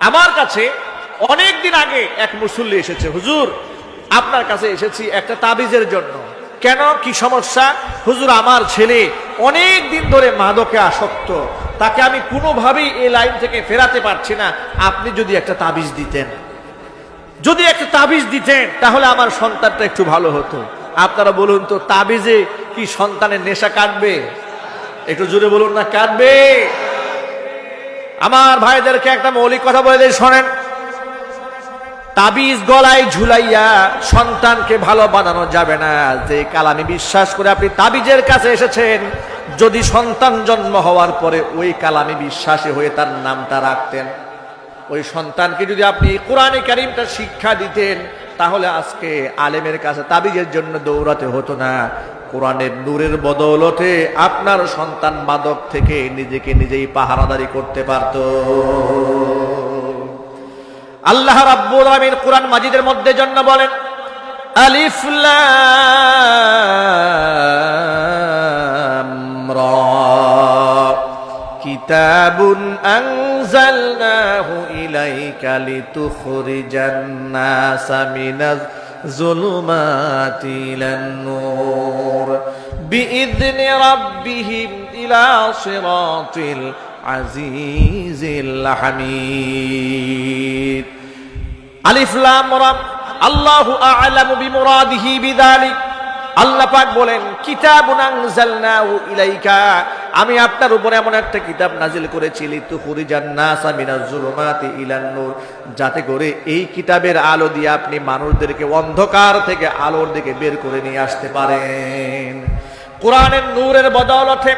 আমার কাছে অনেক দিন আগে এক মুসল্লি এসেছে। হুজুর, আপনার কাছে এসেছি একটা তাবিজের জন্য। কেন? কি সমস্যা? হুজুর, আমার ছেলে অনেক দিন ধরে মাদকে আসক্ত। তাকে আমি কোনোভাবেই এই লাইন থেকে ফেরাতে পারছি না। আপনি যদি একটা তাবিজ দিতেন। যদি একটা তাবিজ দিতেন, তাহলে আমার সন্তানটা একটু ভালো হতো। আপনারা বলুন তো, তাবিজে কি সন্তানের নেশা কাটবে? একটু জোরে বলুন না, কাটবে? আমার ভাইদেরকে একটা মৌলিক কথা বলে দিই, শোনেন। তাবিজ গলায় ঝুলাইয়া সন্তানকে ভালো বানানো যাবে না। যে কালামি বিশ্বাস করে আপনি তাবিজের কাছে এসেছেন, যদি সন্তান জন্ম হওয়ার পরে ওই কালামি বিশ্বাসী হয়ে তার নামটা রাখতেন। ওই সন্তানকে যদি আপনি কোরআনে কারিমটা শিক্ষা দিতেন, তাহলে আজকে আলেমের কাছে তাবিজের জন্য দৌড়াতে হতো না। কোরআনের নূরের বদৌলতে আপনার সন্তান মাদক থেকে নিজেকে নিজেই পাহারাদারি করতে পারত। আল্লাহ রাব্বুল আলামিন কোরআন মাজিদের মধ্যে জন্য বলেন, আলিফ লাম রা। কিতাবুন আনজালনাহু ইলাইকা লিতুখরিজান নাসা মিনাজ ইলান নূর। বিইذনি রাব্বিহিম ইলা সিরাতিল আজিজিল হামিদ। আলিফ লাম আল্লাহু আ'লামু বিমুরাদিহি বিযালিক আল্লাহ পাক বলেন, কিতাবুন আনজালনাহু ইলাইকা। আমি আপনার উপরে এমন একটা কিতাব নাজিল করেছি, লিতুখরিজান নাসা মিনাজ যুলুমাতি ইলান যাতে করে এই কিতাবের আলো দিয়ে আপনি মানুষদেরকে অন্ধকার থেকে আলোর দিকে বের করে নিয়ে আসতে পারেন। কোরআনের নূরের বদৌলতে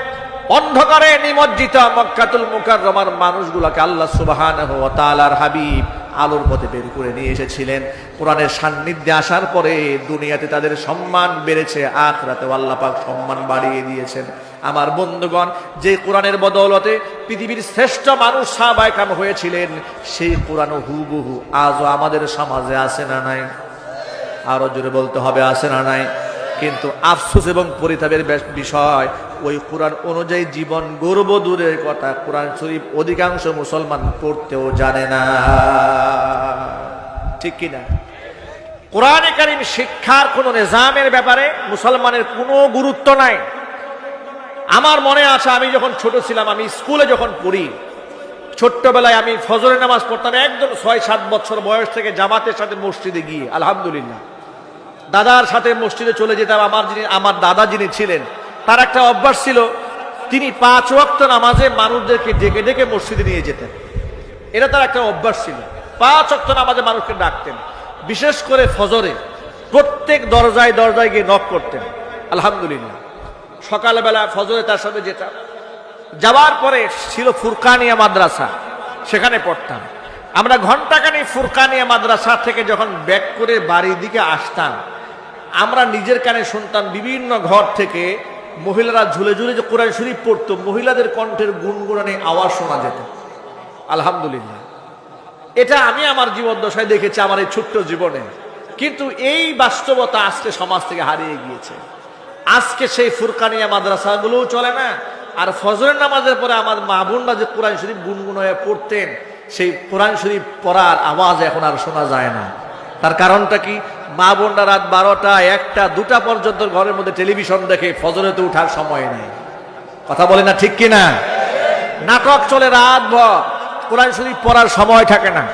অন্ধকারে নিমজ্জিত মক্কাতুল মুকাররমার মানুষগুলোকে আল্লাহ তাআলার হাবিব আলোর পথে বের করে নিয়ে এসেছিলেন। কোরআনের সান্নিধ্যে আসার পরে দুনিয়াতে তাদের সম্মান বেড়েছে আখরাতে আল্লাহ পাক সম্মান বাড়িয়ে দিয়েছেন। আমার বন্ধুগণ, যে কোরআনের বদৌলতে পৃথিবীর শ্রেষ্ঠ মানুষ সাহাবাইকাম হয়েছিলেন, সেই কোরআন হুবহু আজও আমাদের সমাজে আসে না নাই? আরও জোরে বলতে হবে আসে না নাই? কিন্তু আফসোস এবং পরিতাপের বিষয়, ওই কোরআন অনুযায়ী জীবন গর্ব দূরের কথা, কোরআন শরীফ অধিকাংশ মুসলমান পড়তেও জানে না। ঠিক কিনা কোরআনে কারিম শিক্ষার কোন নিজামের ব্যাপারে মুসলমানের কোনো গুরুত্ব নাই। আমার মনে আছে, আমি যখন ছোট ছিলাম, আমি স্কুলে যখন পড়ি, ছোট্টবেলায় আমি ফজরের নামাজ পড়তাম, একদম ছয় সাত বছর বয়স থেকে জামাতের সাথে মসজিদে গিয়ে, আলহামদুলিল্লাহ। দাদার সাথে মসজিদে চলে যেতাম, আমার যিনি আমার দাদা যিনি ছিলেন, তার একটা অভ্যাস ছিল, তিনি পাঁচ ওয়াক্ত নামাজে মানুষদেরকে ডেকে ডেকে মসজিদে নিয়ে যেতেন। এটা তার একটা অভ্যাস ছিল। পাঁচ ওয়াক্ত নামাজে মানুষকে ডাকতেন। বিশেষ করে ফজরে প্রত্যেক দরজায় দরজায় গিয়ে নক করতেন। আলহামদুলিল্লাহ। সকালবেলা ফজরে তার সাথে যেতাম। যাওয়ার পরে ছিল ফুরকানিয়া মাদ্রাসা, সেখানে পড়তাম। আমরা ঘন্টাখানি ফুরকানিয়া মাদ্রাসা থেকে যখন ব্যাক করে বাড়ির দিকে আসতাম আমরা নিজের কানে শুনতাম বিভিন্ন ঘর থেকে মহিলারা ঝুলে ঝুলে যে কোরআন শরীফ পড়তো, মহিলাদের কণ্ঠের গুনগুনানি আওয়াজ শোনা যেত। আলহামদুলিল্লাহ। এটা আমি আমার জীবদ্দশায় দেখেছি, আমার এই ছোট্ট জীবনে। কিন্তু এই বাস্তবতা আজকে সমাজ থেকে হারিয়ে গিয়েছে। আজকে সেই ফুরকানিয়া মাদ্রাসাগুলোও চলে না, আর ফজরের নামাজের পরে আমার মা বোনরা যে কোরআন শরীফ গুনগুন হয়ে পড়তেন, সেই কোরআন শরীফ পড়ার আওয়াজ এখন আর শোনা যায় না। তার কারণটা কি? মা বোনরা রাত বারোটা, একটা, দুটা পর্যন্ত ঘরের মধ্যে টেলিভিশন দেখে ফজরেতে উঠার সময় নেই। কথা বলে না ঠিক কিনা? নাটক চলে রাত ভর। কোরআন শরীফ পড়ার সময় থাকে না।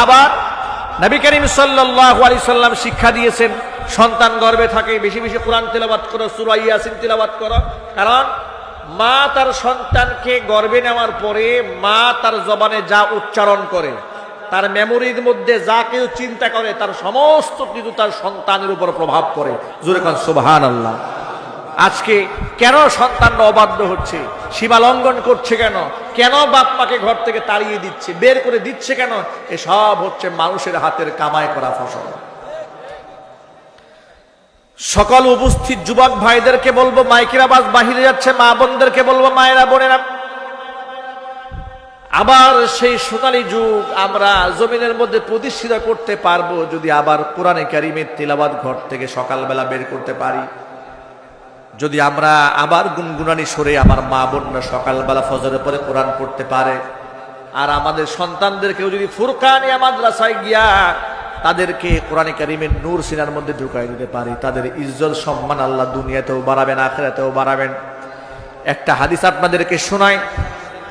আবার নবী করিম আলাইহি সাল্লাম শিক্ষা দিয়েছেন, সন্তান গর্বে থাকে, বেশি বেশি কোরআন তেলাওয়াত করো, সূরা ইয়াসিন তেলাওয়াত করো। কারণ মা তার সন্তানকে গর্বে নেওয়ার পরে মা তার জবানে যা উচ্চারণ করে তার মেমোরির মধ্যে যা কেউ চিন্তা করে, তার সমস্ত কিছু তার সন্তানের উপর প্রভাব পড়ে। জোরে খান সুবহান আল্লাহ আজকে কেন সন্তানরা অবাধ্য হচ্ছে? সীমা লঙ্ঘন করছে কেন? কেন বাপ মাকে ঘর থেকে তাড়িয়ে দিচ্ছে? বের করে দিচ্ছে কেন? এসব হচ্ছে মানুষের হাতের কামাই করা ফসল। সকল উপস্থিত যুবক ভাইদেরকে বলব, মাইকের আবাজ বাহিরে যাচ্ছে, মা বোনদেরকে বলব, মায়েরা, বোনেরা আবার সেই সোনালী যুগ আমরা জমিনের মধ্যে প্রতিষ্ঠিত করতে পারব যদি আবার কোরআনে কারিমের তিলাবাদ ঘর থেকে সকালবেলা বের করতে পারি। যদি আমরা আবার গুনগুনানি সরে আমার মা বোনরা সকালবেলা ফজরের পরে কোরআন পড়তে পারে। আর আমাদের সন্তানদেরকেও যদি ফুরকানিয়া মাদ্রাসায় গিয়া তাদেরকে কোরআনে কারিমের নূর সিনার মধ্যে ঢুকাই দিতে পারি, তাদের ইজ্জত, সম্মান আল্লাহ দুনিয়াতেও বাড়াবেন, আখেরাতেও বাড়াবেন। একটা হাদিস আপনাদেরকে শোনায়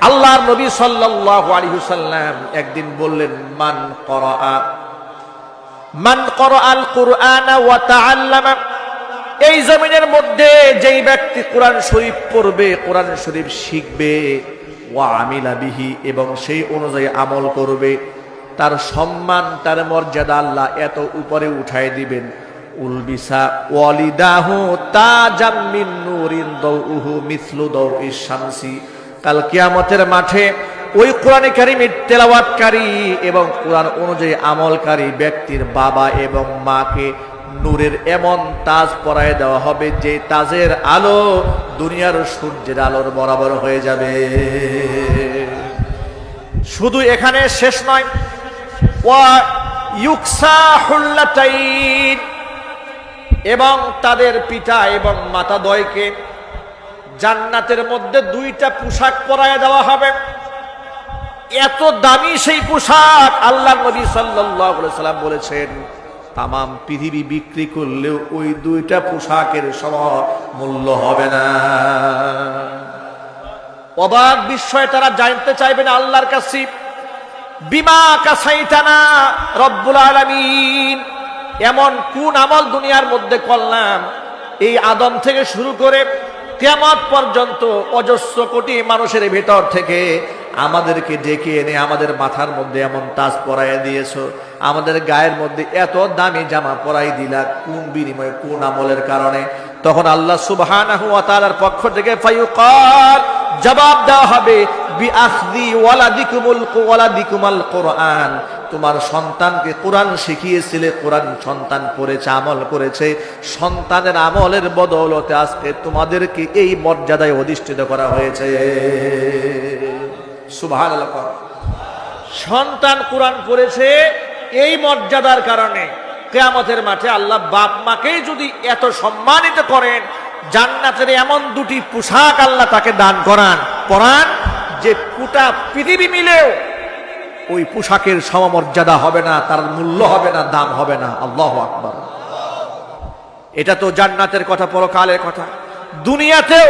আল্লাহর নবী সাল্লাম একদিন বললেন, মান করা মান আল কুরআন এই জমিনের মধ্যে যেই ব্যক্তি কোরআন শরীফ পড়বে, কোরআন শরীফ শিখবে, ওয়া আমিলা বিহি, এবং সেই অনুযায়ী আমল করবে, তার সম্মান, তার মর্যাদা আল্লাহ এত উপরে উঠাই দিবেন। উলবিসা ওয়ালিদাহু কাল কিয়ামতের মাঠে ওই কোরআনে কারিমের তেলাওয়াতকারী এবং কোরআন অনুযায়ী আমলকারী ব্যক্তির বাবা এবং মাকে নূরের এমন তাজ পরায় দেওয়া হবে যে তাজের আলো দুনিয়ার সূর্যের আলোর বরাবর হয়ে যাবে। শুধু এখানে শেষ নয়। এবং তাদের পিতা এবং মাতা দয়কে জান্নাতের মধ্যে দুইটা পোশাক পরায় দেওয়া হবে। এত দামি সেই পোশাক আল্লাহ নবী সাল্লাম বলেছেন, তামাম পৃথিবী বিক্রি করলেও ওই দুইটা পোশাকের সম মূল্য হবে না। অবাক বিস্ময়ে তারা জানতে চাইবেন আল্লাহর কাছে, বিমা কাসাইতানা রব্বুল আলমিন। এমন কোন আমল দুনিয়ার মধ্যে করলাম, এই আদম থেকে শুরু করে কেমত পর্যন্ত অজস্র কোটি মানুষের ভেতর থেকে আমাদেরকে ডেকে এনে আমাদের মাথার মধ্যে এমন তাজ পরাই দিয়েছ। আমাদের গায়ের মধ্যে এত দামি জামা পরাই দিলা কোন বিনিময়ে, কোন আমলের কারণে? তখন আল্লাহ সুবাহ পক্ষ থেকে জবাব দেওয়া হবে তোমার সন্তানকে কোরআন শিখিয়েছিলে, কোরআন সন্তান পড়েছে, আমল করেছে। সন্তানের আমলের বদৌলতে আজকে তোমাদেরকে এই মর্যাদায় অধিষ্ঠিত করা হয়েছে। সন্তান কোরআন পড়েছে এই মর্যাদার কারণে। কেয়ামতের মাঠে আল্লাহ বাপ মাকেই যদি এত সম্মানিত করেন, জান্নাতের এমন দুটি পোশাক আল্লাহ তাকে দান করান। পরান যে পুটা পৃথিবী মিলেও ওই পোশাকের সমমর্যাদা হবে না, তার মূল্য হবে না, দাম হবে না। আল্লাহ আকবর। এটা তো জান্নাতের কথা, পরকালের কথা। দুনিয়াতেও